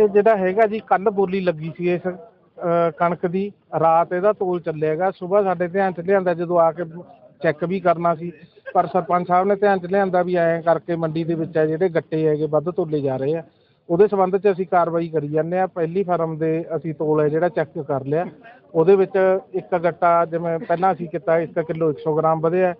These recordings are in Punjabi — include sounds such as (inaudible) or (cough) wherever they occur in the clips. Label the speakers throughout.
Speaker 1: ਇਹ ਜਿਹੜਾ ਹੈਗਾ ਜੀ ਕੱਲ ਬੋਲੀ ਲੱਗੀ ਸੀ ਇਸ ਕਣਕ ਦੀ। ਰਾਤ ਇਹਦਾ ਤੋਲ ਚੱਲਿਆਗਾ ਸਵੇਰ ਸਾਡੇ ਧਿਆਨ ਚ ਲਿਆਂਦਾ, ਜਦੋਂ ਆ ਕੇ ਚੈੱਕ ਵੀ ਕਰਨਾ ਸੀ। ਪਰ ਸਰਪੰਚ ਸਾਹਿਬ ਨੇ ਧਿਆਨ ਚ ਲਿਆਂਦਾ ਵੀ ਐਂ ਕਰਕੇ ਮੰਡੀ ਦੇ ਵਿੱਚ ਆ ਜਿਹੜੇ ਗੱਟੇ ਹੈਗੇ, ਵੱਧ ਤੋਲੇ ਜਾ ਰਹੇ ਆ। ਉਹਦੇ ਸੰਬੰਧ ਚ ਅਸੀਂ ਕਾਰਵਾਈ ਕਰੀ ਜਾਂਦੇ ਆ ਪਹਿਲੀ ਫਰਮ ਦੇ ਅਸੀਂ ਤੋਲ ਹੈ ਜਿਹੜਾ ਚੈੱਕ ਕਰ ਲਿਆ। ਉਹਦੇ ਵਿੱਚ ਇੱਕ ਗੱਟਾ ਜਿਵੇਂ ਪਹਿਲਾਂ ਅਸੀਂ ਕੀਤਾ 1 ਕਿਲੋ 100 ਗ੍ਰਾਮ ਵਧਿਆ।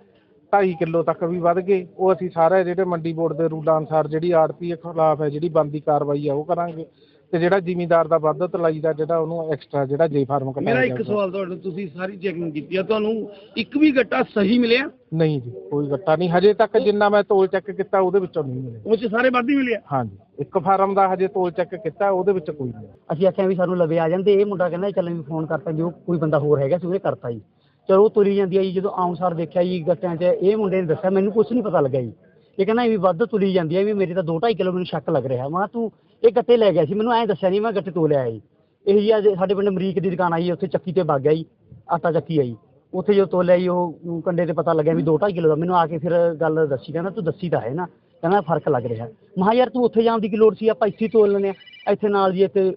Speaker 1: 2.5 ਕਿਲੋ ਤੱਕ ਵੀ ਵੱਧ ਗਏ। ਉਹ ਅਸੀਂ ਸਾਰੇ ਜਿਹੜੇ ਮੰਡੀ ਬੋਰਡ ਦੇ ਰੂਲਾਂ ਅਨੁਸਾਰ ਜਿਹੜੀ ਆੜਤੀ ਖਿਲਾਫ ਹੈ, ਜਿਹੜੀ ਬਣਦੀ ਕਾਰਵਾਈ ਆ, ਉਹ ਕਰਾਂਗੇ। ਤੇ ਜਿਹੜਾ ਜ਼ਿਮੀਂਦਾਰ ਦਾ ਵੱਧ ਤਲਾਈ ਦਾ ਜਿਹੜਾ ਉਹਨੂੰ ਐਕਸਟਰਾ ਜਿਹੜਾ ਜੇ ਫਾਰਮ ਕਟਾਇਆ
Speaker 2: ਮੇਰਾ ਇੱਕ
Speaker 1: ਜਾਊਗਾ।
Speaker 2: ਸਵਾਲ ਤੁਹਾਡੇ ਤੋਂ, ਤੁਸੀਂ ਸਾਰੀ ਚੈਕਿੰਗ ਕੀਤੀ ਆ ਤੁਹਾਨੂੰ ਇੱਕ ਵੀ ਗੱਟਾ ਸਹੀ ਮਿਲਿਆ?
Speaker 1: ਨਹੀਂ ਜੀ ਕੋਈ ਗੱਟਾ ਨਹੀਂ ਹਜੇ ਤੱਕ ਜਿੰਨਾ ਮੈਂ ਤੋਲ ਚੈੱਕ ਕੀਤਾ ਉਹਦੇ ਵਿੱਚੋਂ ਨਹੀਂ ਮਿਲਿਆ।
Speaker 2: ਉਹ ਚ ਸਾਰੇ ਵੱਧ ਹੀ ਮਿਲਿਆ?
Speaker 1: ਹਾਂਜੀ ਇੱਕ ਫਾਰਮ ਦਾ ਹਜੇ ਤੋਲ ਚੈੱਕ ਕੀਤਾ ਉਹਦੇ ਵਿੱਚ ਕੋਈ ਨਹੀਂ।
Speaker 3: ਅਸੀਂ ਆਖਿਆ ਵੀ ਸਾਨੂੰ ਲਵੇ ਆ ਜਾਂਦੇ ਇਹ ਮੁੰਡਾ ਕਹਿੰਦਾ ਚੱਲ ਵੀ ਫੋਨ ਕਰਤਾ ਜੀ ਉਹ ਕੋਈ ਬੰਦਾ ਹੋਰ ਹੈਗਾ ਸੀ ਉਹਨੇ ਕਰਤਾ ਜੀ। ਚਲੋ ਉਹ ਤੁਰੀ ਜਾਂਦੀ ਆ ਜੀ ਜਦੋਂ ਆਉਣ ਸਾਰ ਦੇਖਿਆ ਜੀ ਗੱਟਿਆਂ 'ਚ ਇਹ ਮੁੰਡੇ ਨੇ ਦੱਸਿਆ ਮੈਨੂੰ ਕੁਝ ਨਹੀਂ ਪਤਾ ਲੱਗਾ ਜੀ। ਇਹ ਕਹਿੰਦਾ ਵੀ ਵੱਧ ਤੁਰੀ ਜਾਂਦੀ ਆ ਵੀ ਮੇਰੇ ਤਾਂ 2.5 ਕਿਲੋ ਮੈਨੂੰ ਸ਼ੱਕ ਲੱਗ ਰਿਹਾ। ਮੈਂ ਕਿਹਾ ਤੂੰ ਇਹ ਗੱਟੇ ਲੈ ਗਿਆ ਸੀ, ਮੈਨੂੰ ਐਂ ਦੱਸਿਆ ਨਹੀਂ, ਮੈਂ ਗੱਟੇ ਤੋਲਿਆ ਜੀ। ਇਹ ਜੀ ਅੱਜ ਸਾਡੇ ਪਿੰਡ ਅਮਰੀਕ ਦੀ ਦੁਕਾਨ ਆਈ, ਉੱਥੇ ਚੱਕੀ ਤੇ ਵਗ ਗਿਆ ਜੀ, ਆਟਾ ਚੱਕੀ ਆਈ। ਉੱਥੇ ਜਦੋਂ ਤੋਲਿਆ ਜੀ, ਉਹ ਕੰਡੇ ਤੇ ਪਤਾ ਲੱਗਿਆ ਵੀ 2.5 ਕਿਲੋ ਦਾ। ਮੈਨੂੰ ਆ ਕੇ ਫਿਰ ਗੱਲ ਦੱਸੀ, ਕਹਿੰਦਾ ਤੂੰ ਦੱਸੀ ਤਾਂ ਹੈ ਨਾ, ਕਹਿੰਦਾ ਫ਼ਰਕ ਲੱਗ ਰਿਹਾ। ਮੈਂ ਕਿਹਾ ਯਾਰ ਤੂੰ ਉੱਥੇ ਜਾਣ ਦੀ ਕੀ ਲੋੜ ਸੀ, ਆਪਾਂ ਇੱਥੇ ਤੋਲ ਲੈਂਦੇ ਆ ਇੱਥੇ ਨਾਲ ਜੀ ਇੱਥੇ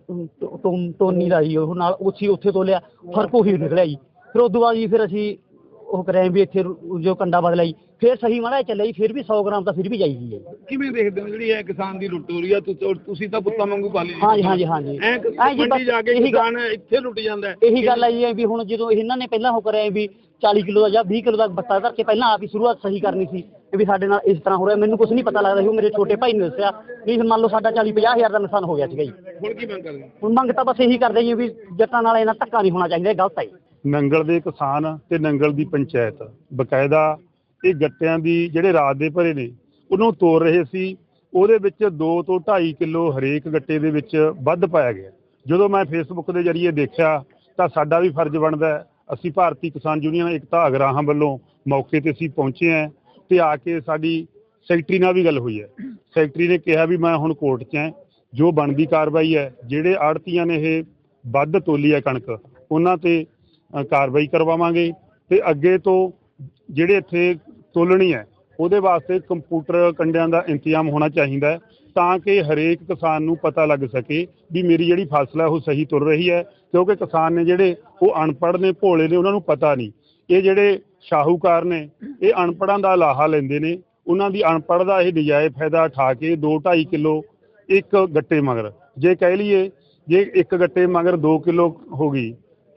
Speaker 3: ਟੋਨੀ ਦਾ ਜੀ, ਉਹ ਨਾਲ ਉੱਥੇ ਉੱਥੇ ਤੋਲਿਆ, ਫ਼ਰਕ ਉਹੀ ਨਿਕਲਿਆ ਜੀ। ਫਿਰ ਉਦੋਂ ਬਾਅਦ ਜੀ ਫਿਰ ਅਸੀਂ ਉਹ ਕਰਿਆ ਵੀ ਇੱਥੇ ਰੂ- ਜੋ ਕੰਡਾ ਬਦਲਿਆ ਜੀ ਫਿਰ ਸਹੀ ਮਾੜਾ ਜਿਹਾ ਚੱਲਿਆ ਜੀ ਫਿਰ ਵੀ 100 ਗ੍ਰਾਮ ਤਾਂ ਫਿਰ ਵੀ ਜਾਈ ਜੀ
Speaker 2: ਕਿਵੇਂ ਦੇਖਦੇ ਹੋ ਜਿਹੜੀ ਇਹ ਕਿਸਾਨ ਦੀ ਲੁੱਟ ਹੋ ਰਹੀ ਆ? ਤੁਸੀਂ ਤੁਸੀਂ ਤਾਂ ਪੁੱਤਾਂ ਵਾਂਗੂ ਪਾਲੀ
Speaker 3: ਹਾਂਜੀ ਹਾਂਜੀ ਹਾਂਜੀ।
Speaker 2: ਐ
Speaker 3: ਐਂ ਜੀ
Speaker 2: ਮੰਡੀ
Speaker 3: ਬਸ
Speaker 2: ਜਾ ਕੇ
Speaker 3: ਇਹੀ
Speaker 2: ਕਿਸਾਨ ਇੱਥੇ ਲੁੱਟ ਜਾਂਦਾ ਹੈ।
Speaker 3: ਇਹੀ ਗੱਲ ਹੈ ਜੀ ਵੀ ਹੁਣ ਜਦੋਂ ਇਹਨਾਂ ਨੇ ਪਹਿਲਾਂ ਉਹ ਕਰਿਆ ਵੀ 40 ਕਿਲੋ ਦਾ ਜਾਂ 20 ਕਿਲੋ ਦਾ ਬੱਤਾ ਧਰ ਕੇ ਪਹਿਲਾਂ ਆਪ ਹੀ ਸ਼ੁਰੂਆਤ ਸਹੀ ਕਰਨੀ ਸੀ ਵੀ ਸਾਡੇ ਨਾਲ ਇਸ ਤਰ੍ਹਾਂ ਹੋ ਰਿਹਾ। ਮੈਨੂੰ ਕੁਝ ਨਹੀਂ ਪਤਾ ਲੱਗਦਾ ਸੀ ਉਹ ਮੇਰੇ ਛੋਟੇ ਭਾਈ ਨੇ ਦੱਸਿਆ ਵੀ ਮੰਨ ਲਓ ਸਾਡਾ 40 50 ਹਜ਼ਾਰ ਦਾ ਨੁਕਸਾਨ ਹੋ ਗਿਆ ਸੀਗਾ ਜੀ।
Speaker 2: ਹੁਣ ਕੀ ਮੰਗ ਕਰਦੇ ਹੋ?
Speaker 3: ਹੁਣ ਮੰਗ ਤਾਂ ਬਸ ਇਹੀ ਕਰਦੇ ਜੀ ਵੀ ਜੱਟਾਂ ਨਾਲ ਇਹਨਾਂ ਧੱਕਾ ਨਹੀਂ ਹੋਣਾ ਚਾਹੀਦਾ ਇਹ ਗਲਤ ਹੈ ਜੀ।
Speaker 4: ਨੰਗਲ ਦੇ ਕਿਸਾਨ ਤੇ ਨੰਗਲ ਦੀ ਪੰਚਾਇਤ। ਬਕਾਇਦਾ ਇਹ ਗੱਟਿਆਂ ਦੀ ਜਿਹੜੇ ਰਾਤ ਦੇ ਭਰੇ ਨੇ, ਉਹਨੂੰ ਤੋੜ ਰਹੇ ਸੀ। ਉਹਦੇ ਵਿੱਚ 2 ਤੋਂ 2.5 ਕਿਲੋ ਹਰੇਕ ਗੱਟੇ ਦੇ ਵਿੱਚ ਵੱਧ ਪਾਇਆ ਗਿਆ। ਜਦੋਂ ਮੈਂ ਫੇਸਬੁੱਕ ਦੇ ਜ਼ਰੀਏ ਦੇਖਿਆ, ਤਾਂ ਸਾਡਾ ਵੀ ਫਰਜ਼ ਬਣਦਾ ਅਸੀਂ ਭਾਰਤੀ ਕਿਸਾਨ ਯੂਨੀਅਨ ਏਕਤਾ ਅਗਰਾਹਾਂ ਵੱਲੋਂ ਮੌਕੇ ਤੇ ਅਸੀਂ ਪਹੁੰਚੇ ਹਾਂ ਤੇ ਆ ਕੇ ਸਾਡੀ ਸੈਕਟਰੀ ਨਾਲ ਵੀ ਗੱਲ ਹੋਈ ਹੈ। ਸੈਕਟਰੀ ਨੇ ਕਿਹਾ ਵੀ ਮੈਂ ਹੁਣ ਕੋਰਟ 'ਚ ਹਾਂ। ਜੋ ਬਣਦੀ ਕਾਰਵਾਈ ਹੈ, ਜਿਹੜੇ ਆੜਤੀਆਂ ਨੇ ਇਹ ਵੱਧ ਤੋਲੀ ਹੈ ਕਣਕ, ਉਹਨਾਂ ਤੇ ਕਾਰਵਾਈ ਕਰਵਾਵਾਂਗੇ ਤੇ ਅੱਗੇ ਤੋਂ ਜਿਹੜੇ ਇੱਥੇ ਤੋਲਣੀ ਹੈ, ਉਹਦੇ ਵਾਸਤੇ ਕੰਪਿਊਟਰ ਕੰਡਿਆਂ ਦਾ ਇੰਤਜ਼ਾਮ ਹੋਣਾ ਚਾਹੀਦਾ ਤਾਂ ਕਿ ਹਰੇਕ ਕਿਸਾਨ ਨੂੰ ਪਤਾ ਲੱਗ ਸਕੇ ਵੀ ਮੇਰੀ ਜਿਹੜੀ ਫਸਲ ਹੈ ਉਹ ਸਹੀ ਤੁਰ ਰਹੀ ਹੈ, ਕਿਉਂਕਿ ਕਿਸਾਨ ਨੇ ਜਿਹੜੇ ਉਹ ਅਨਪੜ੍ਹ ਨੇ, ਭੋਲੇ ਨੇ, ਉਹਨਾਂ ਨੂੰ ਪਤਾ ਨਹੀਂ। ਇਹ ਜਿਹੜੇ ਸ਼ਾਹੂਕਾਰ ਨੇ, ਇਹ ਅਨਪੜ੍ਹਾਂ ਦਾ ਲਾਹਾ ਲੈਂਦੇ ਨੇ, ਉਹਨਾਂ ਦੀ ਅਨਪੜ੍ਹ ਦਾ ਇਹ ਨਜਾਇਜ਼ ਫਾਇਦਾ ਉਠਾ ਕੇ 2.5 ਕਿਲੋ ਇੱਕ ਗੱਟੇ ਮਗਰ। ਜੇ ਕਹਿ ਲਈਏ, ਜੇ ਇੱਕ ਗੱਟੇ ਮਗਰ 2 ਕਿਲੋ ਹੋ ਗਈ,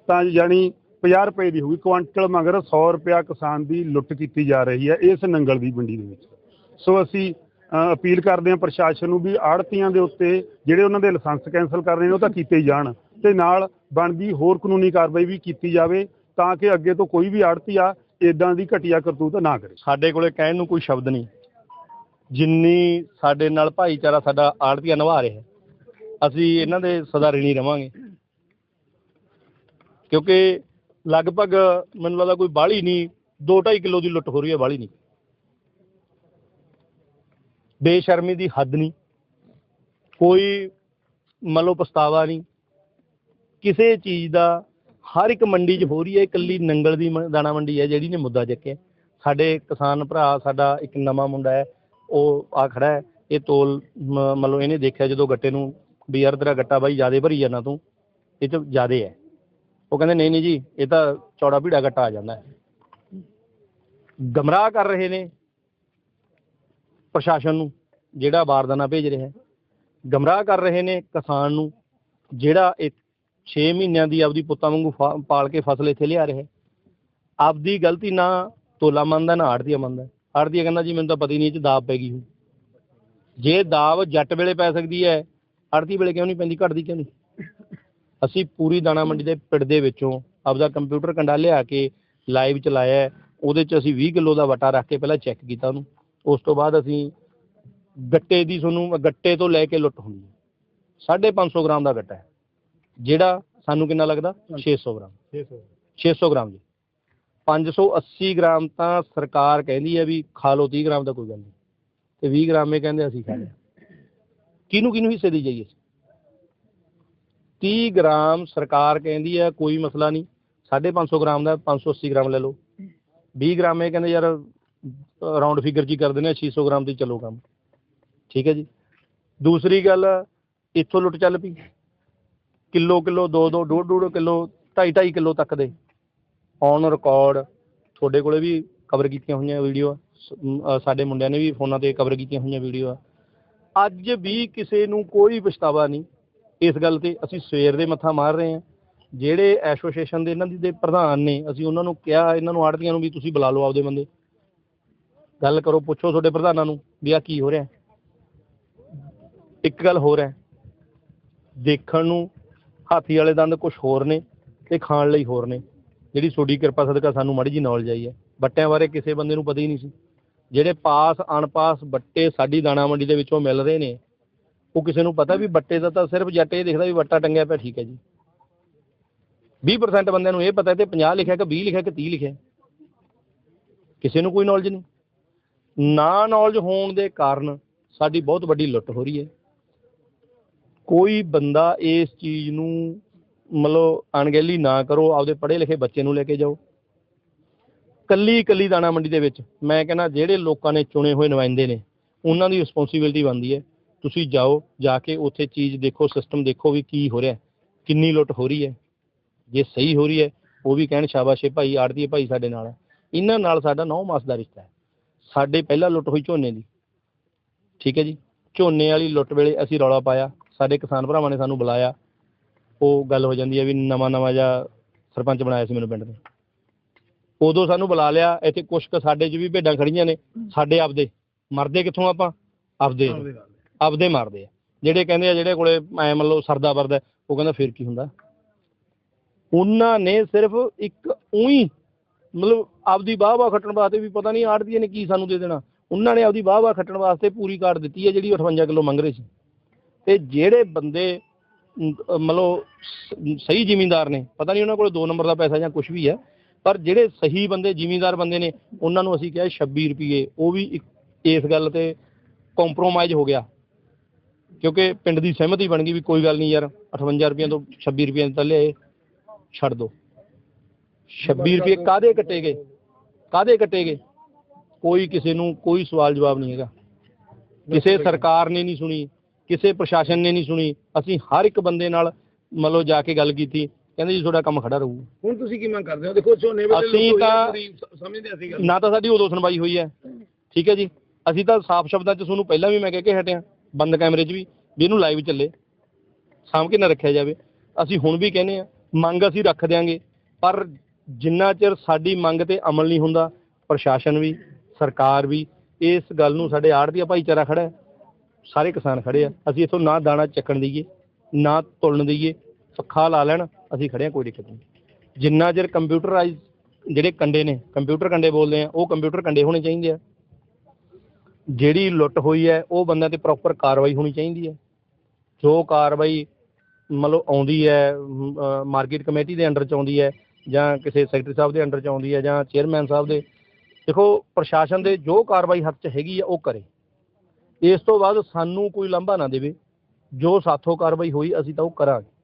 Speaker 4: ਤਾਂ ਯਾਨੀ 50 ਰੁਪਏ ਦੀ ਹੋਊਗੀ, ਕੁਆਂਟਲ ਮਗਰ 100 ਰੁਪਿਆ ਕਿਸਾਨ ਦੀ ਲੁੱਟ ਕੀਤੀ ਜਾ ਰਹੀ ਹੈ ਇਸ ਨੰਗਲ ਦੀ ਮੰਡੀ ਦੇ ਵਿੱਚ। ਸੋ ਅਸੀਂ ਅਪੀਲ ਕਰਦੇ ਹਾਂ ਪ੍ਰਸ਼ਾਸਨ ਨੂੰ ਵੀ ਆੜਤੀਆਂ ਦੇ ਉੱਤੇ ਜਿਹੜੇ ਉਹਨਾਂ ਦੇ ਲਾਇਸੈਂਸ ਕੈਂਸਲ ਕਰ ਰਹੇ ਨੇ ਉਹ ਤਾਂ ਕੀਤੇ ਜਾਣ ਤੇ ਨਾਲ ਬਣਦੀ ਹੋਰ ਕਾਨੂੰਨੀ ਕਾਰਵਾਈ ਵੀ ਕੀਤੀ ਜਾਵੇ ਤਾਂ ਕਿ ਅੱਗੇ ਤੋਂ ਕੋਈ ਵੀ ਆੜਤੀ ਆ ਇਦਾਂ ਦੀ ਘਟੀਆ ਕਰਤੂਤ ਨਾ ਕਰੇ।
Speaker 5: ਸਾਡੇ ਕੋਲੇ ਕਹਿਣ ਨੂੰ ਕੋਈ ਸ਼ਬਦ ਨਹੀਂ। ਜਿੰਨੀ ਸਾਡੇ ਨਾਲ ਭਾਈਚਾਰਾ ਸਾਡਾ ਆੜਤੀਆ ਨਿਭਾ ਰਿਹਾ, ਅਸੀਂ ਇਹਨਾਂ ਦੇ ਸਦਾ ਰਿਣੀ ਰਵਾਂਗੇ। ਕਿਉਂਕਿ ਲਗਭਗ ਮੈਨੂੰ ਲੱਗਦਾ ਕੋਈ ਬਾਹਲੀ ਨਹੀਂ 2.5 ਕਿਲੋ ਦੀ ਲੁੱਟ ਹੋ ਰਹੀ ਹੈ ਬਾਹਲੀ ਨਹੀਂ। ਬੇਸ਼ਰਮੀ ਦੀ ਹੱਦ ਨਹੀਂ। ਕੋਈ ਮੰਨ ਲਓ ਪਛਤਾਵਾ ਨਹੀਂ। ਕਿਸੇ ਚੀਜ਼ ਦਾ ਹਰ ਇੱਕ ਮੰਡੀ 'ਚ ਹੋ ਰਹੀ ਹੈ, ਇਕੱਲੀ ਨੰਗਲ ਦੀ ਮ- ਦਾਣਾ ਮੰਡੀ ਹੈ, ਜਿਹੜੀ ਨੇ ਮੁੱਦਾ ਚੱਕਿਆ। ਸਾਡੇ ਕਿਸਾਨ ਭਰਾ, ਸਾਡਾ ਇੱਕ ਨਵਾਂ ਮੁੰਡਾ ਹੈ, ਉਹ ਆ ਖੜਾ ਹੈ। ਇਹ ਤੋਲ ਮਤਲਬ ਇਹਨੇ ਦੇਖਿਆ ਜਦੋਂ ਗੱਟੇ ਨੂੰ, ਵੀ ਯਾਰ ਤੇਰਾ ਗੱਟਾ ਬਾਈ ਜਿਆਦੇ ਭਰੀ ਜਾਂਦਾ ਤੂੰ, ਇਹ ਚ ਜਿਆਦੇ ਹੈ। ਉਹ ਕਹਿੰਦੇ, ਨਹੀਂ ਨਹੀਂ ਜੀ, ਇਹ ਤਾਂ ਚੌੜਾ ਭੀੜਾ ਗੱਟਾ ਆ ਜਾਂਦਾ ਹੈ। ਗਮਰਾਹ ਕਰ ਰਹੇ ਨੇ ਪ੍ਰਸ਼ਾਸਨ ਨੂੰ, ਜਿਹੜਾ ਬਾਰਦਾਨਾ ਭੇਜ ਰਿਹਾ ਹੈ। ਗਮਰਾਹ ਕਰ ਰਹੇ ਨੇ ਕਿਸਾਨ ਨੂੰ, ਜਿਹੜਾ ਇਹ 6 ਮਹੀਨਿਆਂ ਦੀ ਆਪਦੀ ਪੁੱਤਾਂ ਵਾਂਗੂ ਪਾਲ ਕੇ ਫਸਲ ਇੱਥੇ ਲਿਆ ਰਿਹਾ ਆਪਦੀ ਗਲਤੀ ਨਾ ਤੋਲਾ ਮੰਨਦਾ ਨਾ ਆੜਤੀਆ ਮੰਨਦਾ ਆੜਤੀਆ ਕਹਿੰਦਾ, ਜੀ, ਮੈਨੂੰ ਤਾਂ ਪਤਾ ਹੀ ਨਹੀਂ ਇਹ ਚ ਦਾਬ ਪੈ ਗਈ ਹੋ। ਜੇ ਦਾਬ ਜੱਟ ਵੇਲੇ ਪੈ ਸਕਦੀ ਹੈ ਆੜਤੀ ਵੇਲੇ ਕਿਉਂ ਨਹੀਂ ਪੈਂਦੀ, ਘਟਦੀ ਕਿਉਂ ਨਹੀਂ? ਅਸੀਂ ਪੂਰੀ ਦਾਣਾ ਮੰਡੀ ਦੇ ਪਿੰਡ ਦੇ ਵਿੱਚੋਂ ਆਪਦਾ ਕੰਪਿਊਟਰ ਕੰਡਾ ਲਿਆ ਕੇ ਲਾਈਵ ਚਲਾਇਆ। ਉਹਦੇ ਚ ਅਸੀਂ 20 ਕਿਲੋ ਦਾ ਵਟਾ ਰੱਖ ਕੇ ਪਹਿਲਾਂ ਚੈੱਕ ਕੀਤਾ ਉਹਨੂੰ। ਉਸ ਤੋਂ ਬਾਅਦ ਅਸੀਂ ਗੱਟੇ ਦੀ ਤੁਹਾਨੂੰ ਗੱਟੇ ਤੋਂ ਲੈ ਕੇ ਲੁੱਟ ਹੁੰਦੀ ਹੈ। 550 ਗ੍ਰਾਮ ਦਾ ਗੱਟਾ ਹੈ। ਜਿਹੜਾ ਸਾਨੂੰ ਕਿੰਨਾ ਲੱਗਦਾ? 600 ਗ੍ਰਾਮ। 600 ਗ੍ਰਾਮ ਜੀ। 580 ਗ੍ਰਾਮ ਤਾਂ ਸਰਕਾਰ ਕਹਿੰਦੀ ਹੈ ਵੀ ਖਾ ਲਓ 30 ਗ੍ਰਾਮ ਦਾ ਕੋਈ ਗੱਲ ਨਹੀਂ। ਤੇ 20 ਗ੍ਰਾਮ ਇਹ ਕਹਿੰਦੇ ਅਸੀਂ ਖਾ ਲਿਆ। (clears throat) ਕਿਹਨੂੰ ਕਿਹਨੂੰ ਹਿੱਸੇ ਦੀ ਜਾਈਏ 30 ਗ੍ਰਾਮ ਸਰਕਾਰ ਕਹਿੰਦੀ ਹੈ ਕੋਈ ਮਸਲਾ ਨਹੀਂ। 550 ਗ੍ਰਾਮ ਦਾ 580 ਗ੍ਰਾਮ ਲੈ ਲਓ। 20 ਗ੍ਰਾਮ ਇਹ ਕਹਿੰਦੇ ਯਾਰ ਰਾਉਂਡ ਫਿਗਰ ਜੀ ਕਰ ਦਿੰਦੇ ਆ 600 ਗ੍ਰਾਮ ਦੀ ਚਲੋ ਕੰਮ। ਠੀਕ ਹੈ ਜੀ। ਦੂਸਰੀ ਗੱਲ, ਇੱਥੋਂ ਲੁੱਟ ਚੱਲ ਪਈ। ਕਿਲੋ ਕਿਲੋ, ਦੋ ਦੋ, ਡੂਢ ਡੂਢ ਕਿਲੋ, ਢਾਈ ਢਾਈ ਕਿਲੋ ਤੱਕ ਦੇ। ਔਨ ਰਿਕਾਰਡ ਤੁਹਾਡੇ ਕੋਲੇ ਵੀ ਕਵਰ ਕੀਤੀਆਂ ਹੋਈਆਂ ਵੀਡੀਓ ਸਾਡੇ ਮੁੰਡਿਆਂ ਨੇ ਵੀ ਫੋਨਾਂ ਤੇ ਕਵਰ ਕੀਤੀਆਂ ਹੋਈਆਂ ਵੀਡੀਓ ਅੱਜ ਵੀ ਕਿਸੇ ਨੂੰ ਕੋਈ ਪਛਤਾਵਾ ਨਹੀਂ। ਇਸ ਗੱਲ ਤੇ ਅਸੀਂ ਸਵੇਰ ਦੇ ਮੱਥਾ ਮਾਰ ਰਹੇ ਹਾਂ। ਜਿਹੜੇ ਐਸੋਸੀਏਸ਼ਨ ਦੇ ਇਹਨਾਂ ਦੀ ਦੇ ਪ੍ਰਧਾਨ ਨੇ, ਅਸੀਂ ਉਹਨਾਂ ਨੂੰ ਕਿਹਾ, ਇਹਨਾਂ ਨੂੰ ਆੜਤੀਆਂ ਨੂੰ ਵੀ ਤੁਸੀਂ ਬੁਲਾ ਲਓ ਆਪਦੇ ਬੰਦੇ। ਗੱਲ ਕਰੋ, ਪੁੱਛੋ ਤੁਹਾਡੇ ਪ੍ਰਧਾਨਾਂ ਨੂੰ ਵੀ ਆ ਕੀ ਹੋ ਰਿਹਾ। ਇੱਕ ਗੱਲ ਹੋਰ ਹੈ, ਦੇਖਣ ਨੂੰ ਹਾਥੀ ਵਾਲੇ ਦੰਦ ਕੁਝ ਹੋਰ ਨੇ ਤੇ ਖਾਣ ਲਈ ਹੋਰ ਨੇ। ਜਿਹੜੀ ਤੁਹਾਡੀ ਕਿਰਪਾ ਸਦਕਾ ਸਾਨੂੰ ਮਾੜੀ ਜੀ ਨੌਲੇਜ ਆਈ ਹੈ। ਬੱਟਿਆਂ ਬਾਰੇ ਕਿਸੇ ਬੰਦੇ ਨੂੰ ਪਤਾ ਹੀ ਨਹੀਂ ਸੀ। ਜਿਹੜੇ ਪਾਸ ਅਣਪਾਸ ਬੱਟੇ ਸਾਡੀ ਦਾਣਾ ਮੰਡੀ ਦੇ ਵਿੱਚੋਂ ਮਿਲ ਰਹੇ ਨੇ ਉਹ ਕਿਸੇ ਨੂੰ ਪਤਾ ਵੀ ਬੱਟੇ ਦਾ ਤਾਂ ਸਿਰਫ ਜੱਟ ਇਹ ਦੇਖਦਾ ਵੀ ਬੱਟਾ ਟੰਗਿਆ ਪਿਆ, ਠੀਕ ਹੈ ਜੀ। 20% ਬੰਦਿਆਂ ਨੂੰ ਇਹ ਪਤਾ ਤੇ 50 ਲਿਖਿਆ ਕਿ 20 ਲਿਖਿਆ ਕਿ 30 ਲਿਖਿਆ। ਕਿਸੇ ਨੂੰ ਕੋਈ ਨੌਲੇਜ ਨਹੀਂ। ਨਾ ਨੌਲੇਜ ਹੋਣ ਦੇ ਕਾਰਨ ਸਾਡੀ ਬਹੁਤ ਵੱਡੀ ਲੁੱਟ ਹੋ ਰਹੀ ਹੈ। ਕੋਈ ਬੰਦਾ ਇਸ ਚੀਜ਼ ਨੂੰ ਮਤਲਬ ਅਣਗਹਿਲੀ ਨਾ ਕਰੋ, ਆਪਦੇ ਪੜ੍ਹੇ ਲਿਖੇ ਬੱਚੇ ਨੂੰ ਲੈ ਕੇ ਜਾਓ। ਕੱਲੀ ਕੱਲੀ ਦਾਣਾ ਮੰਡੀ ਦੇ ਵਿੱਚ ਮੈਂ ਕਹਿੰਦਾ ਜਿਹੜੇ ਲੋਕਾਂ ਨੇ ਚੁਣੇ ਹੋਏ ਨੁਮਾਇੰਦੇ ਨੇ, ਉਹਨਾਂ ਦੀ ਰਿਸਪੌਂਸਿਬਿਲਟੀ ਬਣਦੀ ਹੈ। ਤੁਸੀਂ ਜਾਓ, ਜਾ ਕੇ ਉੱਥੇ ਚੀਜ਼ ਦੇਖੋ ਸਿਸਟਮ ਦੇਖੋ ਵੀ ਕੀ ਹੋ ਰਿਹਾ ਕਿੰਨੀ ਲੁੱਟ ਹੋ ਰਹੀ ਹੈ। ਜੇ ਸਹੀ ਹੋ ਰਹੀ ਹੈ, ਉਹ ਵੀ ਕਹਿਣ ਸ਼ਾਬਾਸ਼ੇ ਭਾਈ ਆੜਤੀ ਭਾਈ ਸਾਡੇ ਨਾਲ ਹੈ। ਇਹਨਾਂ ਨਾਲ ਸਾਡਾ 9 ਮਾਸ ਦਾ ਰਿਸ਼ਤਾ ਹੈ। ਸਾਡੇ ਪਹਿਲਾਂ ਲੁੱਟ ਹੋਈ ਝੋਨੇ ਦੀ। ਠੀਕ ਹੈ ਜੀ? ਝੋਨੇ ਵਾਲੀ ਲੁੱਟ ਵੇਲੇ ਅਸੀਂ ਰੌਲਾ ਪਾਇਆ, ਸਾਡੇ ਕਿਸਾਨ ਭਰਾਵਾਂ ਨੇ ਸਾਨੂੰ ਬੁਲਾਇਆ। ਉਹ ਗੱਲ ਹੋ ਜਾਂਦੀ ਹੈ ਵੀ ਨਵਾਂ ਨਵਾਂ ਜਿਹਾ ਸਰਪੰਚ ਬਣਾਇਆ ਸੀ ਮੈਨੂੰ ਪਿੰਡ ਦੇ ਉਦੋਂ ਸਾਨੂੰ ਬੁਲਾ ਲਿਆ, ਇੱਥੇ ਕੁਛ ਕੁ ਸਾਡੇ 'ਚ ਵੀ ਭੇਡਾਂ ਖੜੀਆਂ ਨੇ, ਸਾਡੇ ਆਪਦੇ। ਮਰਦੇ ਕਿੱਥੋਂ ਆਪਾਂ? ਆਪਦੇ। ਆਪਦੇ ਮਾਰਦੇ ਆ। ਜਿਹੜੇ ਕਹਿੰਦੇ ਆ, ਜਿਹੜੇ ਕੋਲੇ ਐ ਮੰਨ ਲਓ ਸਰਦਾ ਵਰਦਾ ਉਹ ਕਹਿੰਦਾ ਫਿਰ ਕੀ ਹੁੰਦਾ? ਉਹਨਾਂ ਨੇ ਸਿਰਫ ਇੱਕ ਉਹੀ ਮਤਲਬ ਆਪਦੀ ਵਾਹ ਵਾਹ ਖੱਟਣ ਵਾਸਤੇ ਵੀ ਪਤਾ ਨਹੀਂ ਆੜਦੀਆਂ ਨੇ ਕੀ ਸਾਨੂੰ ਦੇ ਦੇਣਾ। ਉਹਨਾਂ ਨੇ ਆਪਦੀ ਵਾਹ ਵਾਹ ਖੱਟਣ ਵਾਸਤੇ ਪੂਰੀ ਕਾਰਡ ਦਿੱਤੀ ਹੈ, ਜਿਹੜੀ 58 ਕਿਲੋ ਮੰਗ ਰਹੇ ਸੀ। ਤੇ ਜਿਹੜੇ ਬੰਦੇ ਮਤਲਬ ਸ- ਸਹੀ ਜ਼ਿਮੀਂਦਾਰ ਨੇ, ਪਤਾ ਨਹੀਂ ਉਹਨਾਂ ਕੋਲ 2 ਨੰਬਰ ਦਾ ਪੈਸਾ ਜਾਂ ਕੁਝ ਵੀ ਹੈ, ਪਰ ਜਿਹੜੇ ਸਹੀ ਬੰਦੇ, ਜ਼ਿਮੀਂਦਾਰ ਬੰਦੇ ਨੇ, ਉਹਨਾਂ ਨੂੰ ਅਸੀਂ ਕਿਹਾ 26 ਰੁਪਏ ਉਹ ਵੀ ਇੱਕ- ਇਸ ਗੱਲ ਤੇ ਕੰਪਰੋਮਾਈਜ਼ ਹੋ ਗਿਆ। ਕਿਉਂਕਿ ਪਿੰਡ ਦੀ ਸਹਿਮਤੀ ਬਣ ਗਈ ਵੀ ਕੋਈ ਗੱਲ ਨਹੀਂ ਯਾਰ 58 ਰੁਪਏ ਤੋਂ 26 ਰੁਪਏ ਲਿਆਏ ਛੱਡ ਦੋ। 26 ਰੁਪਏ ਕਾਦੇ ਕੱਟੇ ਗਏ? ਕਾਦੇ ਕੱਟੇ ਗਏ? ਕੋਈ ਕਿਸੇ ਨੂੰ ਕੋਈ ਸਵਾਲ ਜਵਾਬ ਨਹੀਂ ਹੈਗਾ। ਕਿਸੇ ਸਰਕਾਰ ਨੇ ਨਹੀਂ ਸੁਣੀ ਕਿਸੇ ਪ੍ਰਸ਼ਾਸਨ ਨੇ ਨਹੀਂ ਸੁਣੀ। ਅਸੀਂ ਹਰ ਇੱਕ ਬੰਦੇ ਨਾਲ ਮਤਲਬ ਜਾ ਕੇ ਗੱਲ ਕੀਤੀ ਕਹਿੰਦੇ ਜੀ ਤੁਹਾਡਾ ਕੰਮ ਖੜਾ ਰਹੂ
Speaker 2: ਹੁਣ ਤੁਸੀਂ ਕੀ ਮੰਗ ਕਰਦੇ ਹੋ? ਦੇਖੋ ਝੋਨੇ ਵੇਲੇ
Speaker 5: ਅਸੀਂ ਤਾਂ-
Speaker 2: ਸਮਝਦੇ ਅਸੀਂ ਗੱਲ।
Speaker 5: ਨਾ ਤਾਂ ਸਾਡੀ ਉਦੋਂ ਸੁਣਵਾਈ ਹੋਈ ਹੈ। ਠੀਕ ਹੈ ਜੀ? ਅਸੀਂ ਤਾਂ ਸਾਫ਼ ਸ਼ਬਦਾਂ 'ਚ ਤੁਹਾਨੂੰ ਪਹਿਲਾਂ ਵੀ ਮੈਂ ਕਹਿ ਕੇ ਹਟਿਆ। ਬੰਦ ਕੈਮਰੇ 'ਚ ਵੀ ਵੀ ਇਹਨੂੰ ਲਾਈਵ ਚੱਲੇ। ਸਾਂਭ ਕੇ ਨਾ ਰੱਖਿਆ ਜਾਵੇ। ਅਸੀਂ ਹੁਣ ਵੀ ਕਹਿੰਦੇ ਆ ਮੰਗ ਅਸੀਂ ਰੱਖ ਦਿਆਂਗੇ, ਪਰ ਜਿੰਨਾ ਚਿਰ ਸਾਡੀ ਮੰਗ ਤੇ ਅਮਲ ਨਹੀਂ ਹੁੰਦਾ, ਪ੍ਰਸ਼ਾਸਨ ਵੀ, ਸਰਕਾਰ ਵੀ, ਇਸ ਗੱਲ ਨੂੰ ਸਾਡੇ ਆੜ੍ਹਤੀਆ ਭਾਈਚਾਰਾ ਖੜਾ ਹੈ। ਸਾਰੇ ਕਿਸਾਨ ਖੜੇ ਆ। ਅਸੀਂ ਇਥੋਂ ਨਾ ਦਾਣਾ ਚੱਕਣ ਦਈਏ, ਨਾ ਤੁਲਣ ਦਈਏ ਪੱਖਾ ਲਾ ਲੈਣ, ਅਸੀਂ ਖੜੇ ਆ ਕੋਈ ਦਿੱਕਤ ਨਹੀਂ। ਜਿੰਨਾ ਚਿਰ ਕੰਪਿਊਟਰਾਈਜ਼ ਜਿਹੜੇ ਕੰਡੇ ਨੇ, ਕੰਪਿਊਟਰ ਕੰਡੇ ਬੋਲਦੇ ਆ, ਉਹ ਕੰਪਿਊਟਰ ਕੰਡੇ ਹੋਣੇ ਚਾਹੀਦੇ ਆ। ਜਿਹੜੀ ਲੁੱਟ ਹੋਈ ਹੈ, ਉਹ ਬੰਦਿਆਂ ਤੇ ਪ੍ਰੋਪਰ ਕਾਰਵਾਈ ਹੋਣੀ ਚਾਹੀਦੀ ਹੈ। ਜੋ ਕਾਰਵਾਈ ਮਤਲਬ ਆਉਂਦੀ ਹੈ ਮਾਰਕੀਟ ਕਮੇਟੀ ਦੇ ਅੰਡਰ ਚ ਆਉਂਦੀ ਹੈ ਜਾਂ ਕਿਸੇ ਸੈਕਟਰੀ ਸਾਹਿਬ ਦੇ ਅੰਡਰ ਚ ਆਉਂਦੀ ਹੈ ਜਾਂ ਚੇਅਰਮੈਨ ਸਾਹਿਬ ਦੇ, ਦੇਖੋ ਪ੍ਰਸ਼ਾਸਨ ਦੇ ਜੋ ਕਾਰਵਾਈ ਹੱਥ ਚ ਹੈਗੀ ਆ ਉਹ ਕਰੇ। ਇਸ ਤੋਂ ਬਾਅਦ ਸਾਨੂੰ ਕੋਈ ਲੰਬਾ ਨਾ ਦੇਵੇ। ਜੋ ਸਾਥੋਂ ਕਾਰਵਾਈ ਹੋਈ, ਅਸੀਂ ਤਾਂ ਉਹ ਕਰਾਂਗੇ।